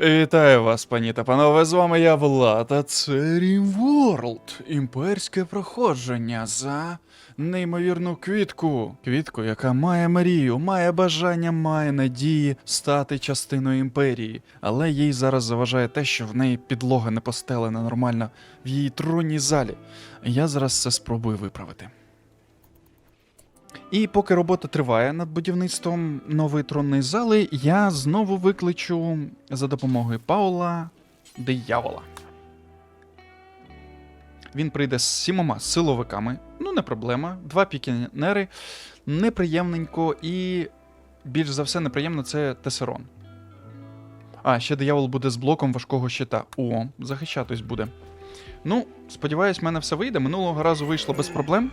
Вітаю вас, пані та панове, з вами я Влад, а це World. Імперське проходження за неймовірну квітку. Квітку, яка має мрію, має бажання, має надії стати частиною імперії. Але їй зараз заважає те, що в неї підлога не постелена нормально в її тронній залі. Я зараз це спробую виправити. І поки робота триває над будівництвом нової тронної зали, я знову викличу за допомогою Паула диявола. Він прийде з сімома силовиками, ну не проблема. Два пікінери, неприємненько і більш за все неприємно це Тесерон. А, ще диявол буде з блоком важкого щита. О, захищатись буде. Ну, сподіваюсь, в мене все вийде. Минулого разу вийшло без проблем.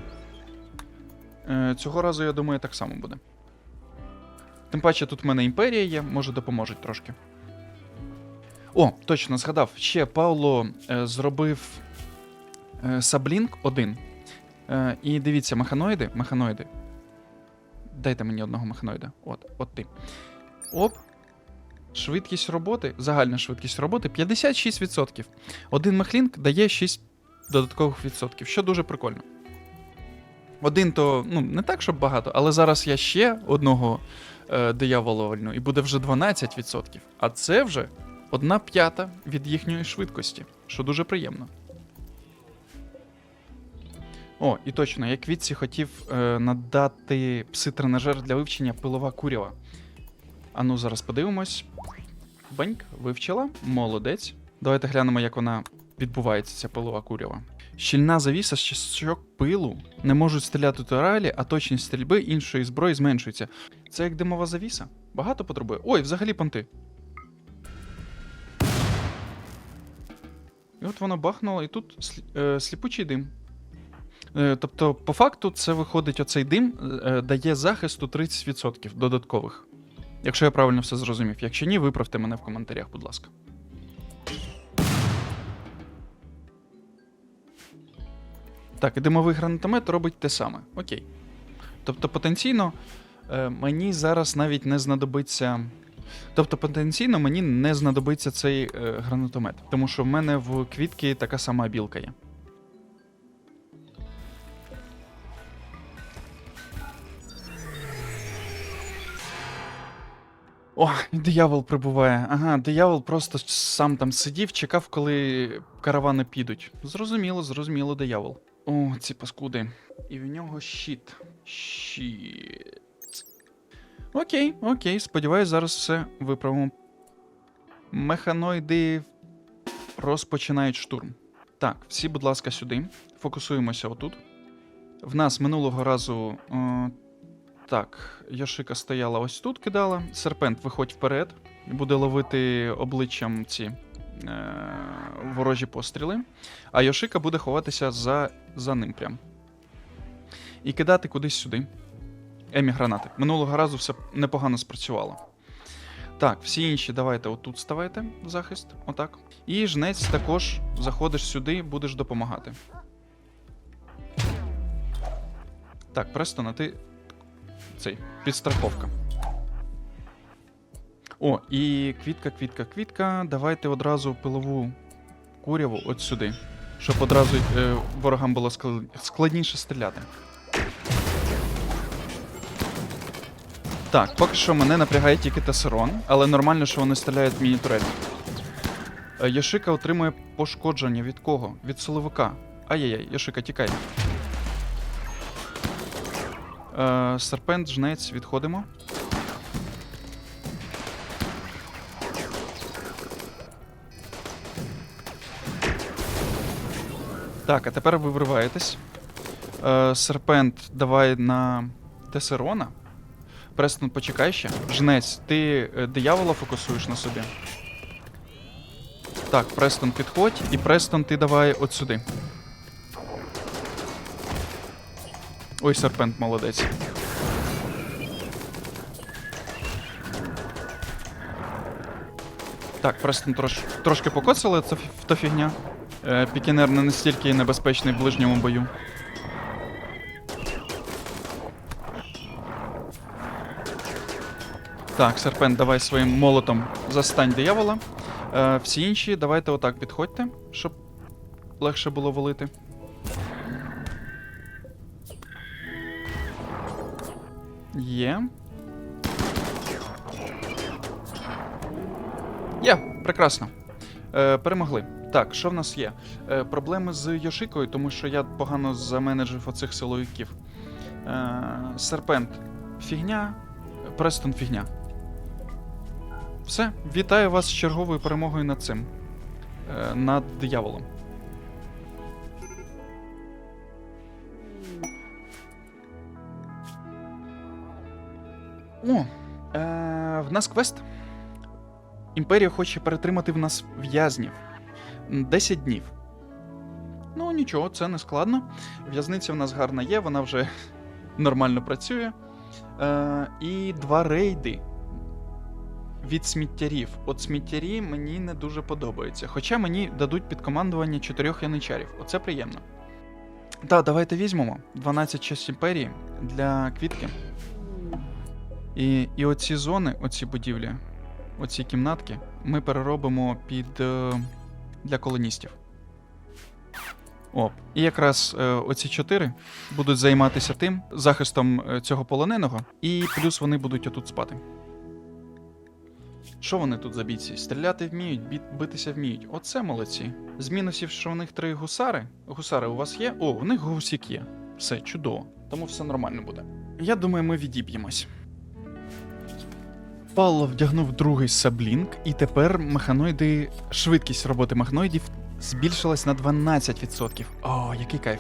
Е, Цього разу, я думаю, так само буде. Тим паче, тут в мене імперія є, може допоможуть трошки. О, точно згадав. Ще Пауло е, зробив е, Саблінк 1. Е, і дивіться, механоїди. Механоїди. Дайте мені одного механоїда. От, от ти. Оп. Швидкість роботи, загальна швидкість роботи 56%. Один мехлінк дає 6 додаткових відсотків, що дуже прикольно. Один то ну, не так, щоб багато, але зараз я ще одного е, диявола вальну, і буде вже 12%. А це вже одна п'ята від їхньої швидкості, що дуже приємно. О, і точно, я квітці хотів е, надати пси-тренажер для вивчення пилова курява. Ану, зараз подивимось. Баньк, вивчила. Молодець. Давайте глянемо, як вона відбувається, ця пилова курява. Щільна завіса з часточок пилу не можуть стріляти туралі, а точність стрільби іншої зброї зменшується. Це як димова завіса? Багато потребує. Ой, взагалі понти. І от воно бахнуло, і тут слі- е, сліпучий дим. Е, тобто, по факту, це виходить, оцей дим е, дає захисту 30% додаткових. Якщо я правильно все зрозумів. Якщо ні, виправте мене в коментарях, будь ласка. Так, і димовий гранатомет робить те саме. Окей. Тобто потенційно е, мені зараз навіть не знадобиться. Тобто, потенційно мені не знадобиться цей е, гранатомет, тому що в мене в квітки така сама білка є. О, диявол прибуває. Ага, диявол просто сам там сидів, чекав, коли каравани підуть. Зрозуміло, зрозуміло, диявол. О, ці паскуди. І в нього щит. Щит. Окей, окей, сподіваюсь, зараз все виправимо. Механоїди розпочинають штурм. Так, всі, будь ласка, сюди. Фокусуємося отут. В нас минулого разу. Е, так, Йошика стояла ось тут, кидала. Серпент виходь вперед буде ловити обличчям ці ворожі постріли. А Йошика буде ховатися за, за ним прям. І кидати кудись сюди. Емі гранати. Минулого разу все непогано спрацювало. Так, всі інші давайте отут ставайте захист. Отак. І жнець також заходиш сюди, будеш допомагати. Так, Престона, ти цей підстраховка. О, і квітка, квітка, квітка. Давайте одразу пилову куряву от сюди. Щоб одразу е, ворогам було складніше стріляти. Так, поки що мене напрягає тільки Тесерон, але нормально, що вони стріляють в міні-турель. Е, Яшика отримує пошкодження від кого? Від силовика. Ай-яй-яй, Яшика, тікай. Е, серпент, жнець, відходимо. Так, а тепер ви вриваєтесь. Е, серпент, давай на Тесерона. Престон, почекай ще. Жнець, ти е, диявола фокусуєш на собі. Так, Престон, підходь, і Престон, ти давай от сюди. Ой, серпент, молодець. Так, Престон трош, трошки покоцали, це то фігня. Е, Пікінер не настільки небезпечний в ближньому бою. Так, серпент, давай своїм молотом застань диявола. Е, всі інші, давайте отак підходьте, щоб легше було валити. Є. Є, прекрасно. Е, перемогли. Так, що в нас є? Е, проблеми з Йошикою, тому що я погано заменеджив оцих силовиків. Е, Серпент фігня, Престон фігня. Все, вітаю вас з черговою перемогою над цим. Е, над дияволом. О, е, в нас квест. Імперія хоче перетримати в нас в'язнів. М, 10 днів. Ну, нічого, це не складно. В'язниця в нас гарна є, вона вже нормально працює. Е, і два рейди від сміттярів. От сміттярі мені не дуже подобаються. Хоча мені дадуть під командування чотирьох яничарів. Оце приємно. Так, давайте візьмемо 12 часть імперії для квітки. І, і оці зони, оці будівлі, оці кімнатки, ми переробимо під е, для колоністів. О, і якраз е, оці чотири будуть займатися тим захистом е, цього полоненого, і плюс вони будуть отут спати. Що вони тут за бійці? Стріляти вміють, бі- битися вміють. Оце молодці. З мінусів, що в них три гусари. Гусари у вас є? О, у них гусік є. Все, чудово. Тому все нормально буде. Я думаю, ми відіб'ємось. Павло вдягнув другий саблінк, і тепер механоїди. Швидкість роботи механоїдів збільшилась на 12%. О, який кайф.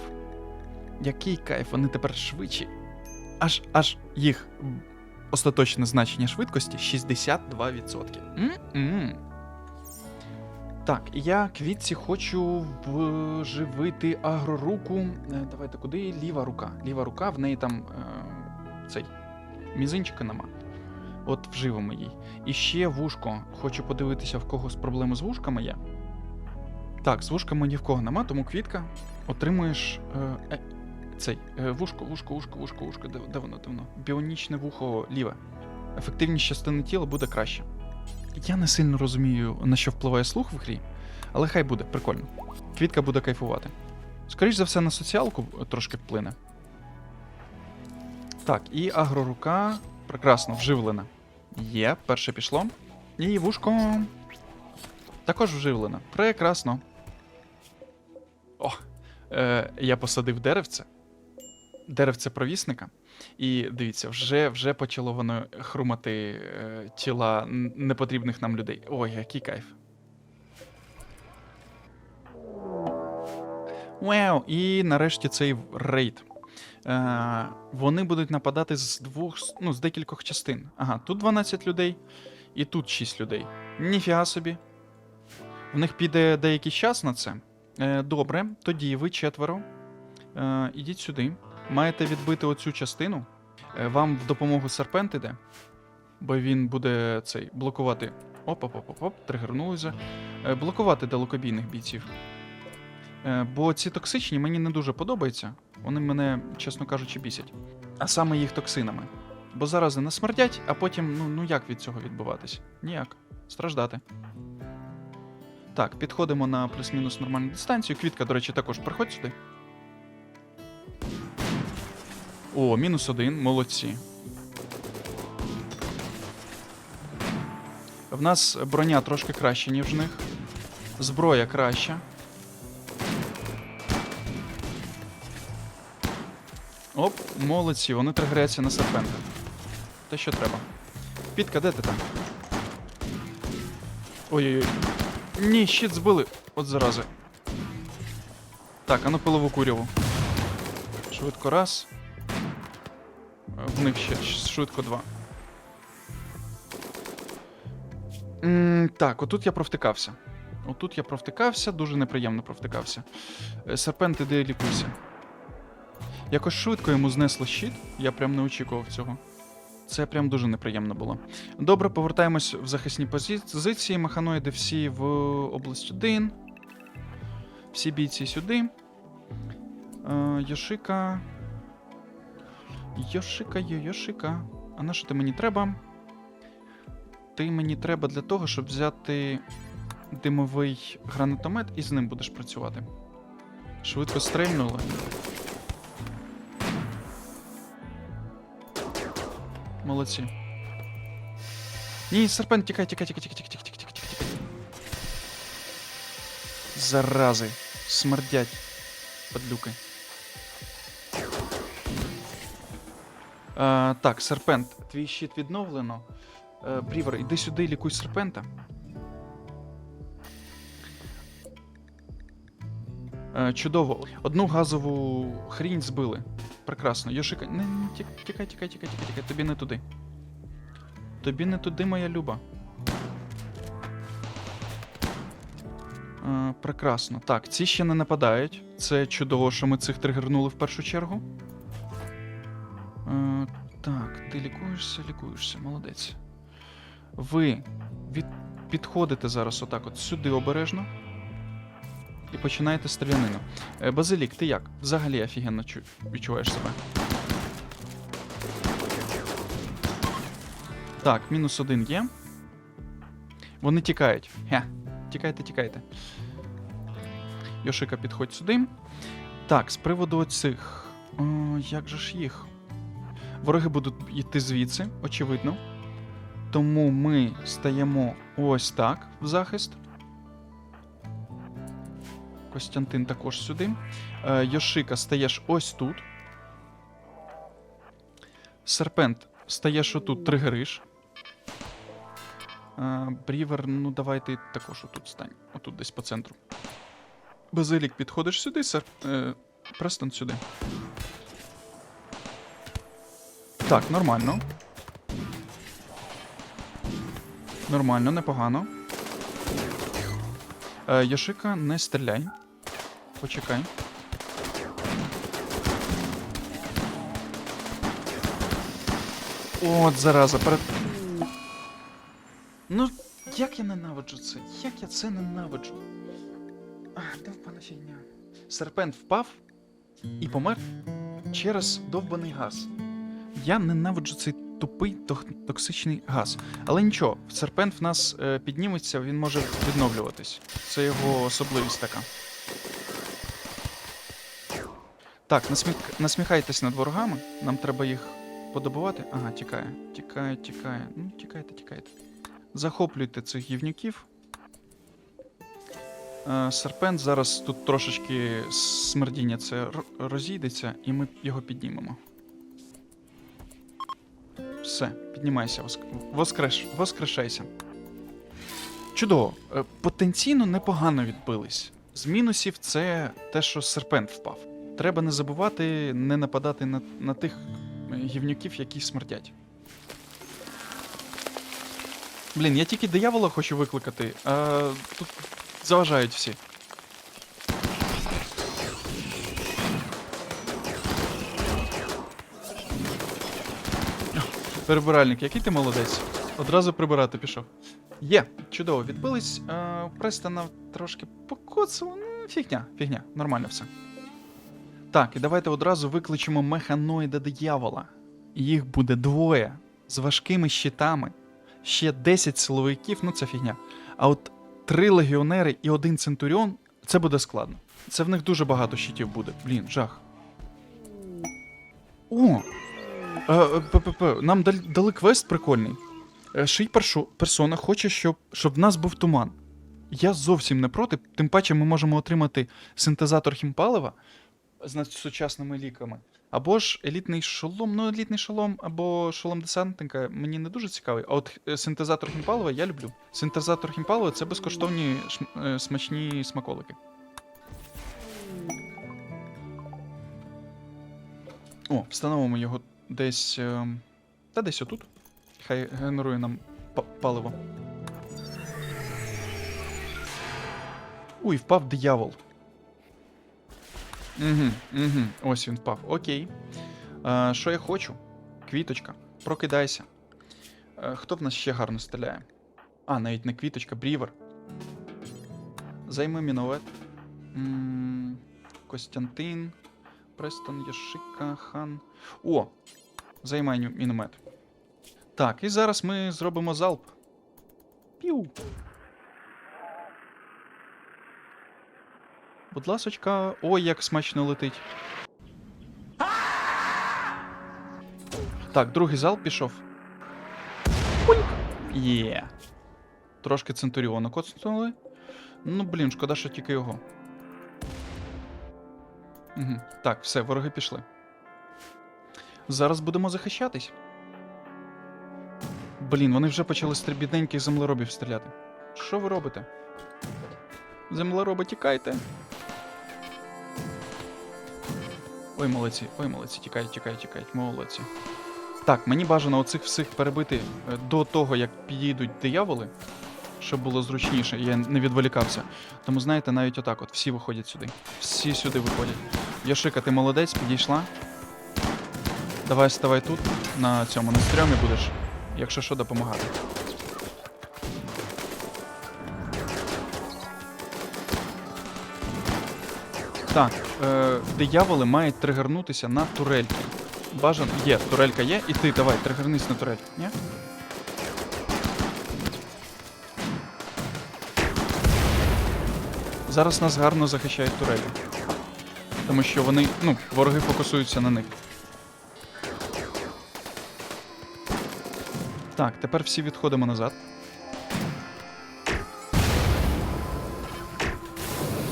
Який кайф, вони тепер швидші. Аж аж їх остаточне значення швидкості 62%. М-м. Так, я квітці хочу вживити агроруку. Е, Давайте куди? Ліва рука. Ліва рука, в неї там е, цей мізинчика нема. От вживемо їй. І ще вушко. Хочу подивитися, в когось проблеми з вушками є. Так, з вушками ні в кого нема, тому квітка. Отримуєш. Е, е, цей е, вушко, вушко, вушко, вушко, вушко. Де, де воно, де воно? Біонічне вухо ліве. Ефективність частини тіла буде краще. Я не сильно розумію, на що впливає слух в грі, але хай буде, прикольно. Квітка буде кайфувати. Скоріш за все, на соціалку е, трошки вплине. Так, і агрорука прекрасно вживлена. Є, перше пішло. І вушко. Також вживлено. Прекрасно. О, е, я посадив деревце. Деревце провісника. І дивіться, вже, вже почало воно хрумати е, тіла непотрібних нам людей. Ой, який кайф. Вау! І нарешті цей рейд. Е, вони будуть нападати з двох, ну, з декількох частин. Ага, тут 12 людей, і тут 6 людей. Ніфіга собі. В них піде деякий час на це. Е, добре, тоді ви четверо. Е, ідіть сюди. Маєте відбити оцю частину. Е, вам в допомогу серпент іде, бо він буде цей блокувати. Оп-оп-оп-оп, тригернулися. Е, блокувати далекобійних бійців. Е, бо ці токсичні мені не дуже подобаються. Вони мене, чесно кажучи, бісять. А саме їх токсинами. Бо зараз не смердять, а потім, ну, ну як від цього відбуватись? Ніяк. Страждати. Так, підходимо на плюс-мінус нормальну дистанцію. Квітка, до речі, також приходь сюди. О, мінус один, молодці. В нас броня трошки краще, ніж в них. Зброя краща. Оп, молодці, вони тригеряться на серпента. Те, що треба. Підка, де ти там? Ой-ой-ой. Ні, щит збили. От зарази. Так, а ну пилову куряву. Швидко раз. В них ще швидко два. М, так, отут я провтикався. Отут я провтикався, дуже неприємно провтикався. Е, Серпент, іди лікуйся. Якось швидко йому знесло щит, я прям не очікував цього. Це прям дуже неприємно було. Добре, повертаємось в захисні позиції. Механоїди всі в область 1. Всі бійці сюди. Е, Йошика. Йошика, йо, Йошика. А на що ти мені треба? Ти мені треба для того, щоб взяти димовий гранатомет і з ним будеш працювати. Швидко стрельнули. Молодці. Ні, серпент, тікай, тікай, тікай, тікай, тікай, тікай, тікай, тікай. Зарази. Смердять. Подлюки. Е, так, серпент, твій щит відновлено. Е, Брівер, іди сюди, лікуй серпента. Е, чудово. Одну газову хрінь збили. Прекрасно. Йошика. Не, не, тікай, тікай, тікай, тікай, тікай. Тобі не туди. Тобі не туди, моя люба. Е, прекрасно. Так, ці ще не нападають. Це чудово, що ми цих тригернули в першу чергу. Е, так, ти лікуєшся, лікуєшся, молодець. Ви від... підходите зараз отак от сюди обережно. І починаєте стрілянину. Е, Базилік, ти як? Взагалі офігенно відчуваєш себе. Так, мінус один є. Вони тікають. Хе. Тікайте, тікайте. Йошика, підходь сюди. Так, з приводу цих. О, як же ж їх? Вороги будуть йти звідси, очевидно. Тому ми стаємо ось так в захист. Костянтин також сюди. Е, Йошика, стаєш ось тут. Серпент, стаєш отут, тригериш. Е, Брівер, ну давай ти також отут стань. Отут десь по центру. Базилік, підходиш сюди, сер... Е, Престон сюди. Так, нормально. Нормально, непогано. Йошика, не стріляй. Почекай. От, зараза, перед. Ну, як я ненавиджу це? Як я це ненавиджу? Ах, довбана фігня. Серпент впав і помер через довбаний газ. Я ненавиджу цей тупий токсичний газ. Але нічого, серпент в нас е, підніметься, він може відновлюватись. Це його особливість така. Так, насміх... насміхайтесь над ворогами. Нам треба їх подобувати. Ага, тікає. Тікає, тікає. Ну, тікайте, тікайте. Захоплюйте цих гівнюків. Е, Серпент зараз тут трошечки смердіння це розійдеться, і ми його піднімемо. Все, піднімайся, воск... воскреш... воскрешайся. Чудово. Е, Потенційно непогано відбились. З мінусів це те, що серпент впав. Треба не забувати не нападати на, на тих гівнюків, які смердять. Блін, я тільки диявола хочу викликати, а тут заважають всі. Прибиральник, який ти молодець. Одразу прибирати пішов. Є, чудово, відбились. Престона трошки покоцало. Фігня, фігня, нормально все. Так, і давайте одразу викличемо механоїда диявола. Їх буде двоє з важкими щитами. Ще 10 силовиків, ну це фігня. А от три легіонери і один центуріон це буде складно. Це в них дуже багато щитів буде. Блін, жах. О! Е, е, ППП, нам дали квест прикольний. Е, Ший персона хоче, щоб, щоб в нас був туман. Я зовсім не проти, тим паче ми можемо отримати синтезатор хімпалива з надсучасними ліками. Або ж елітний шолом, ну елітний шолом, або шолом десантника мені не дуже цікавий. А от е, синтезатор хімпалива я люблю. Синтезатор хімпалива це безкоштовні е, смачні смаколики. О, встановимо його десь. е, Та десь отут. Хай генерує нам паливо. Уй, впав диявол. Угу, угу. Ось він впав. Окей. Е, що я хочу? Квіточка. Прокидайся. Е, хто в нас ще гарно стріляє? А, навіть не квіточка, брівер. Займи міновет. М, Костянтин. Престон, Яшика, Хан. О! Займай міномет. Так, і зараз ми зробимо залп. Пів. Будь ласочка. Ой, як смачно летить. Так, другий зал пішов. Є. Трошки Центуріона коцнули. Ну, блін, шкода, що тільки його. Угу. Так, все, вороги пішли. Зараз будемо захищатись. Блін, вони вже почали з землеробів стріляти. Що ви робите? Землероби, тікайте. Ой, молодці, ой, молодці, тікають, тікають, тікають, молодці. Так, мені бажано оцих всіх перебити е, до того, як підійдуть дияволи, щоб було зручніше, я не відволікався. Тому, знаєте, навіть отак от всі виходять сюди. Всі сюди виходять. Яшика, ти молодець, підійшла. Давай ставай тут, на цьому, на стрьомі будеш, якщо що, допомагати. Так, е, дияволи мають тригернутися на турельки. Бажано. Є, турелька є, і ти давай, тригернись на турельку. Ні? Зараз нас гарно захищають турелі. Тому що вони, ну, вороги фокусуються на них. Так, тепер всі відходимо назад.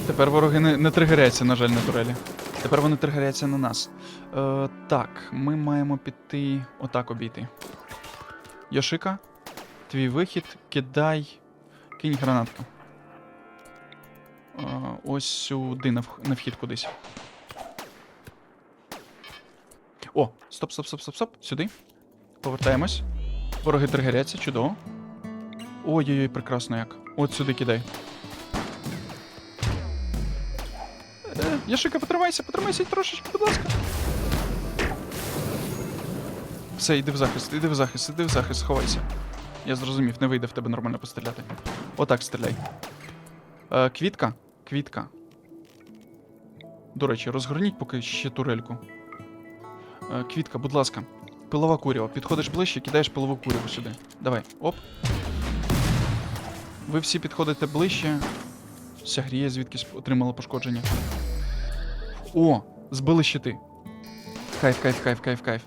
Тепер вороги не, не тригеряться, на жаль, на турелі. Тепер вони тригеряться на нас. Е, так, ми маємо піти отак обійти. Йошика, твій вихід, кидай. Кинь гранатку. Е, ось сюди на, вх- на вхід кудись. О, стоп, стоп, стоп, стоп, стоп. Сюди. Повертаємось. Вороги тригеряться, чудово. Ой-ой-ой, прекрасно як. От сюди кидай. Яшика, потримайся, потримайся трошечки, будь ласка. Все, йди в захист, йди в захист, йди в захист, сховайся. Я зрозумів, не вийде в тебе нормально постріляти. Отак стріляй. Е, квітка? Квітка. До речі, розгорніть поки ще турельку. Е, квітка, будь ласка. Пилова курява. Підходиш ближче, кидаєш пилову куряву сюди. Давай, оп. Ви всі підходите ближче. Сягріє звідкись отримала пошкодження. О, збили щити. Кайф, кайф, кайф, кайф, кайф.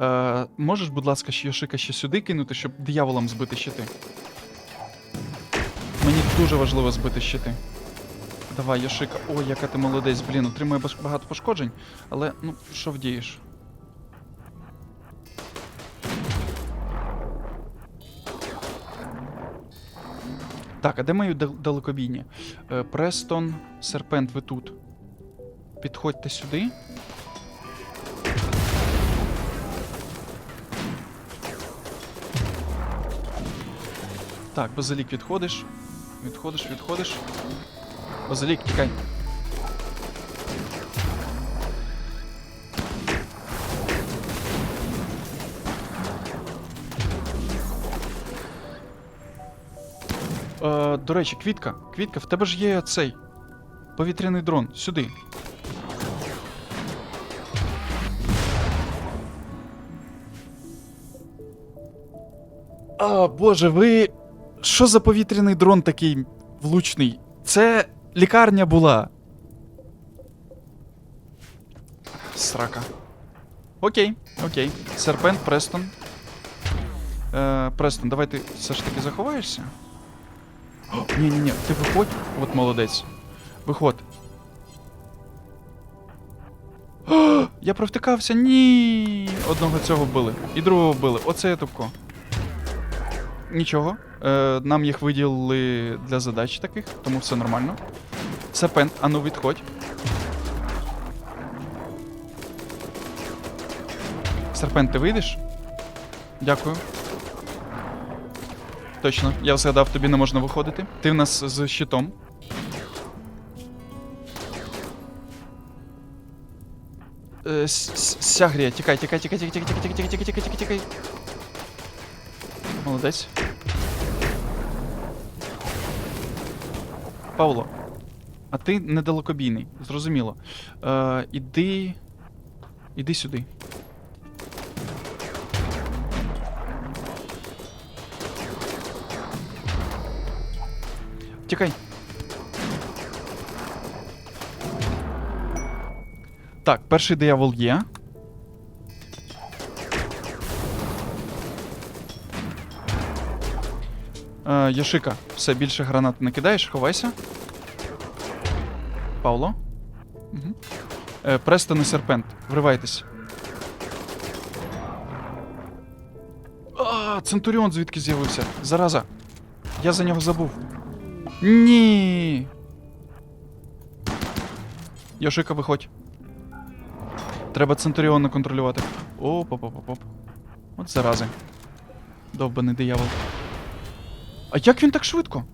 Е, можеш, будь ласка, Йошика ще сюди кинути, щоб дияволам збити щити? Мені дуже важливо збити щити. Давай, Йошика. Ой, яка ти молодець, блін, отримує багато пошкоджень, але ну, що вдієш? Так, а де мої далекобійні? Е, Престон, Серпент, ви тут. Підходьте сюди. Так, базилік відходиш. Відходиш, відходиш. Базилік, тікай. Е, до речі, квітка. Квітка, в тебе ж є цей повітряний дрон. Сюди. А, боже, ви. Що за повітряний дрон такий влучний? Це лікарня була. Срака. Окей, окей. Серпент, Престон. Е, Престон, давай ти все ж таки заховаєшся. Ні, ні, ні, ти виходь. От молодець. Виходь. О, я провтикався. Ні. Одного цього вбили. І другого вбили. Оце я тупко. Нічого. Е, нам їх виділили для задач таких, тому все нормально. Серпент, а ну відходь. Серпент, ти вийдеш? Дякую. Точно, я згадав, тобі не можна виходити. Ти в нас з щитом. Е, Сягрія, тікай, тікай, тікай, тікай, тікай, тікай, тікай, тікай, тікай, тікай, Молодець. Павло, а ти недалекобійний, зрозуміло. Е, іди. Іди сюди. Тікай. Так, перший диявол є. Е, Яшика, все, більше гранат не кидаєш, ховайся. Павло. Угу. Е, Престон і серпент, вривайтесь. А, Центуріон звідки з'явився? Зараза. Я за нього забув. Ні. Йошика, виходь. Треба Центуріона контролювати. оп оп оп оп оп От зарази. Довбаний диявол. А як він так швидко?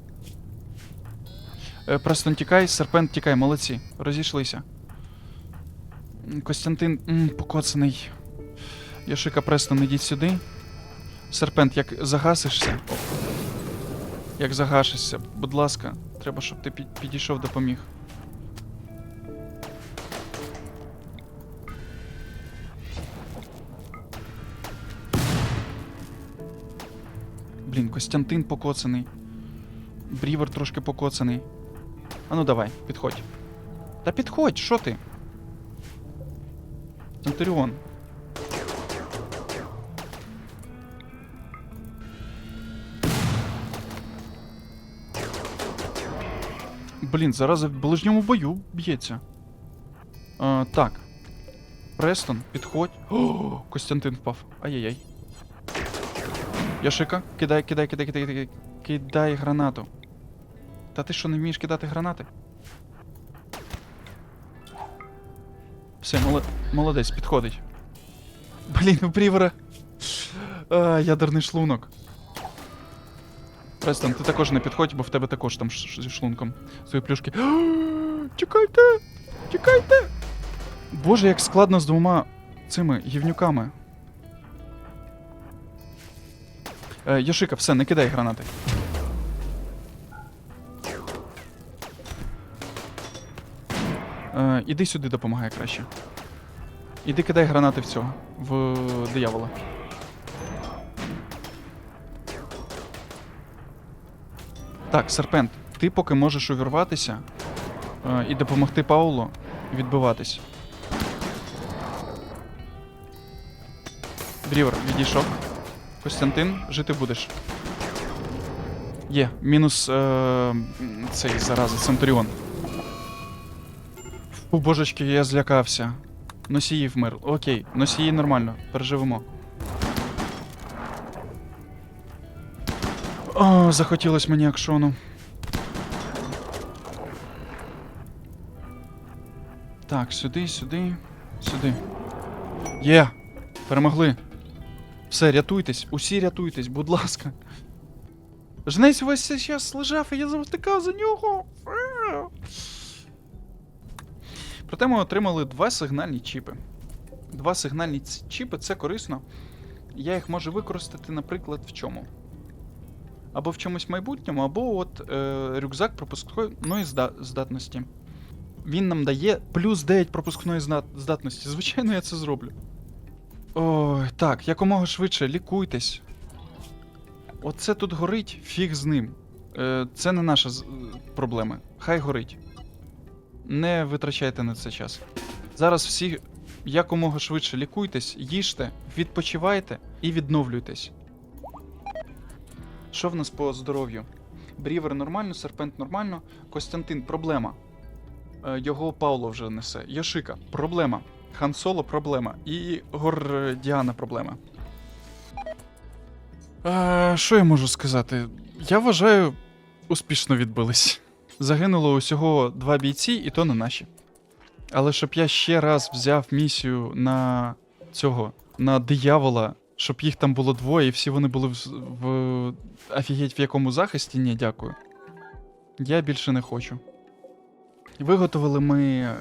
Е, Престон тікай, серпент тікай, молодці. Розійшлися. Костянтин м, покоцаний. Яшика Престон, ідіть сюди. Серпент, як загасишся. Як загашишся, будь ласка, треба, щоб ти підійшов, допоміг. Блін, Костянтин покоцаний. Брівер трошки покоцаний. А ну давай, підходь. Та підходь, що ти? Центуріон. Блін, зараз в ближньому бою б'ється. Так. Престон, підходь. О, Костянтин впав. Ай-яй-яй. Яшика, кидай, кидай, кидай, кидай, кидай, кидай гранату. Та ти що, не вмієш кидати гранати? Все, моло- молодець, підходить. Блін, у Брівера. А, ядерний шлунок. Престон, ти також не підходь, бо в тебе також там зі шлунком. Свої плюшки. Тікайте! Тікайте! Боже, як складно з двома цими гівнюками. Е, Йошика, все, не кидай гранати. Е, іди сюди, допомагай краще. Іди кидай гранати в цього, в диявола. Так, серпент, ти поки можеш увірватися е, і допомогти Паулу відбиватись. Брівер, відійшов. Костянтин, жити будеш. Є, мінус е, цей зараза, Центуріон. Фу, божечки, я злякався. Носії вмер. Окей, носії нормально, переживемо. О, захотілось мені акшону. Так, сюди, сюди, сюди. Є! Перемогли. Все, рятуйтесь, усі рятуйтесь, будь ласка. Жнець весь час лежав, і я завтикав за нього. Проте ми отримали два сигнальні чіпи. Два сигнальні чіпи це корисно. Я їх можу використати, наприклад, в чому? Або в чомусь майбутньому, або от е, рюкзак пропускної здатності. Він нам дає плюс 9 пропускної здатності. Звичайно, я це зроблю. Ой, так, якомога швидше лікуйтесь. Оце тут горить, фіг з ним. Е, це не наша проблема. Хай горить. Не витрачайте на це час. Зараз всі якомога швидше лікуйтесь, їжте, відпочивайте і відновлюйтесь. Що в нас по здоров'ю? Брівер нормально, серпент нормально. Костянтин проблема. Е, Його Пауло вже несе. Йошика проблема. Хан Соло проблема. І Гор е, проблема. Що я можу сказати? Я вважаю, успішно відбились. Загинуло усього два бійці, і то не наші. Але щоб я ще раз взяв місію на цього, на диявола, щоб їх там було двоє, і всі вони були в, в офігеть в якому захисті, ні, дякую. Я більше не хочу. Виготовили ми е,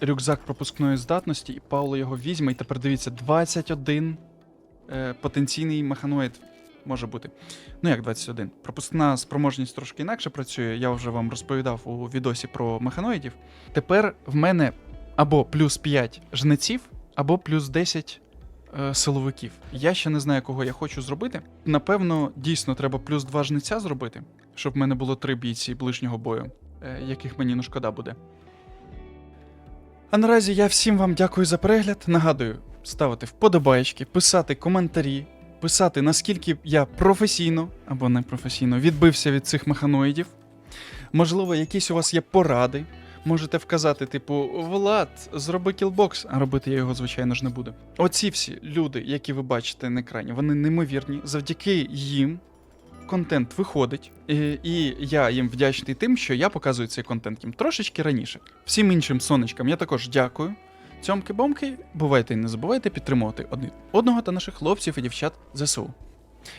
рюкзак пропускної здатності, і Пауло його візьме. І тепер дивіться, 21 е, потенційний механоїд може бути. Ну як 21. Пропускна спроможність трошки інакше працює. Я вже вам розповідав у відосі про механоїдів. Тепер в мене або плюс 5 жнеців, або плюс 10 е, силовиків. Я ще не знаю, кого я хочу зробити. Напевно, дійсно треба плюс 2 жнеця зробити, щоб в мене було 3 бійці ближнього бою, яких мені не шкода буде. А наразі я всім вам дякую за перегляд. Нагадую, ставити вподобайки, писати коментарі, писати, наскільки я професійно або непрофесійно відбився від цих механоїдів. Можливо, якісь у вас є поради. Можете вказати, типу, Влад, зроби кілбокс, а робити я його, звичайно ж, не буду. Оці всі люди, які ви бачите на екрані, вони неймовірні. Завдяки їм контент виходить, і, я їм вдячний тим, що я показую цей контент їм трошечки раніше. Всім іншим сонечкам я також дякую. Цьомки-бомки, бувайте і не забувайте підтримувати один одного та наших хлопців і дівчат ЗСУ.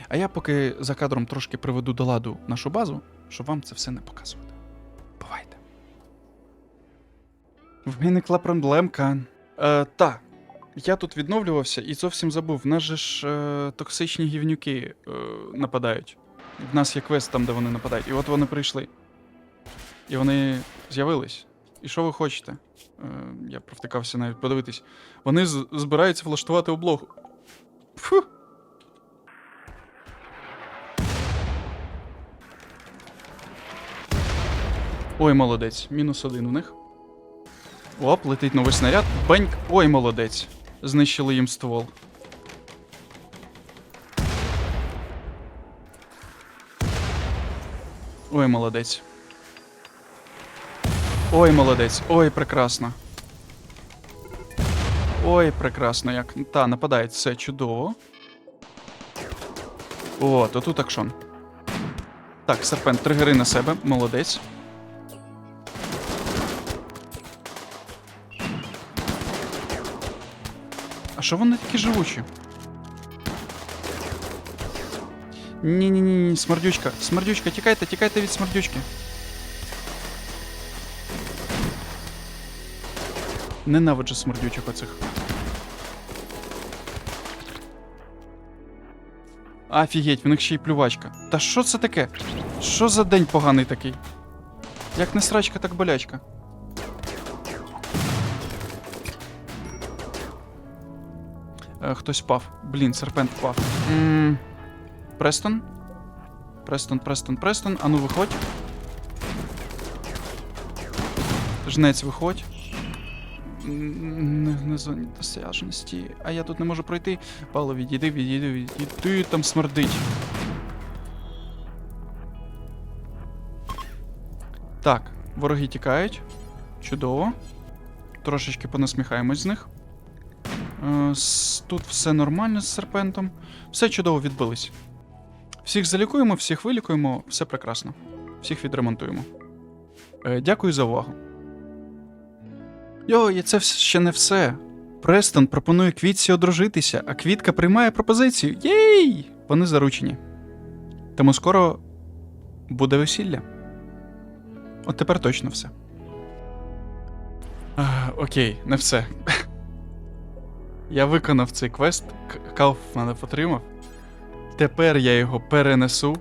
А я поки за кадром трошки приведу до ладу нашу базу, щоб вам це все не показувати. Бувайте. Виникла проблемка. Е, та, я тут відновлювався і зовсім забув. В нас же ж е, токсичні гівнюки е, нападають. В нас є квест там, де вони нападають. І от вони прийшли. І вони з'явились. І що ви хочете? Е, я провтикався навіть подивитись. Вони збираються влаштувати облогу. Фу. Ой, молодець. Мінус один у них. Оп, летить новий снаряд. Беньк. Ой, молодець. Знищили їм ствол. Ой, молодець. Ой, молодець. Ой, прекрасно. Ой, прекрасно, як. Та, нападають, все чудово. О, то тут акшон. Так, серпент, тригери на себе, молодець. А що вони такі живучі? Ні-ні-ні, смердючка. Смердючка, тікайте, тікайте від смердючки. Ненавиджу смердючок оцих. Офігеть, в них ще й плювачка. Та що це таке? Що за день поганий такий? Як не срачка, так болячка. Е, хтось впав. Блін, серпент впав. м Престон? Престон, Престон, Престон. Ану, виходь. Жнець, виходь. Не, не зоні досяжності. А я тут не можу пройти. Павло, відійди, відійди, відійди, там смердить. Так, вороги тікають. Чудово. Трошечки понасміхаємось з них. Е, Тут все нормально з серпентом. Все чудово відбились. Всіх залікуємо, всіх вилікуємо, все прекрасно. Всіх відремонтуємо. Е, Дякую за увагу. Йо, і це ще не все. Престон пропонує квітці одружитися, а квітка приймає пропозицію. Єй! Вони заручені. Тому скоро буде весілля. От тепер точно все. А, окей, не все. Я виконав цей квест, К- Кауф мене потримав. Тепер я його перенесу.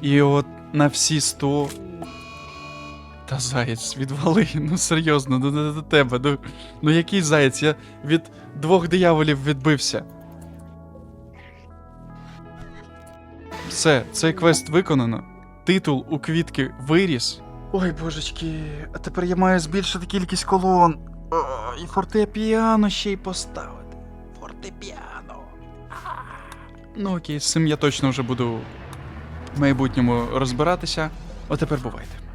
І от на всі сто. Та заєць, відвали, ну серйозно, ну не до тебе. Ну, ну який заєць? Я від двох дияволів відбився. Все, цей квест виконано. Титул у квітки виріс. Ой, божечки, а тепер я маю збільшити кількість колон. О, і фортепіано ще й поставити. Фортепіано. Ну окей, з цим я точно вже буду в майбутньому розбиратися. Отепер тепер бувайте.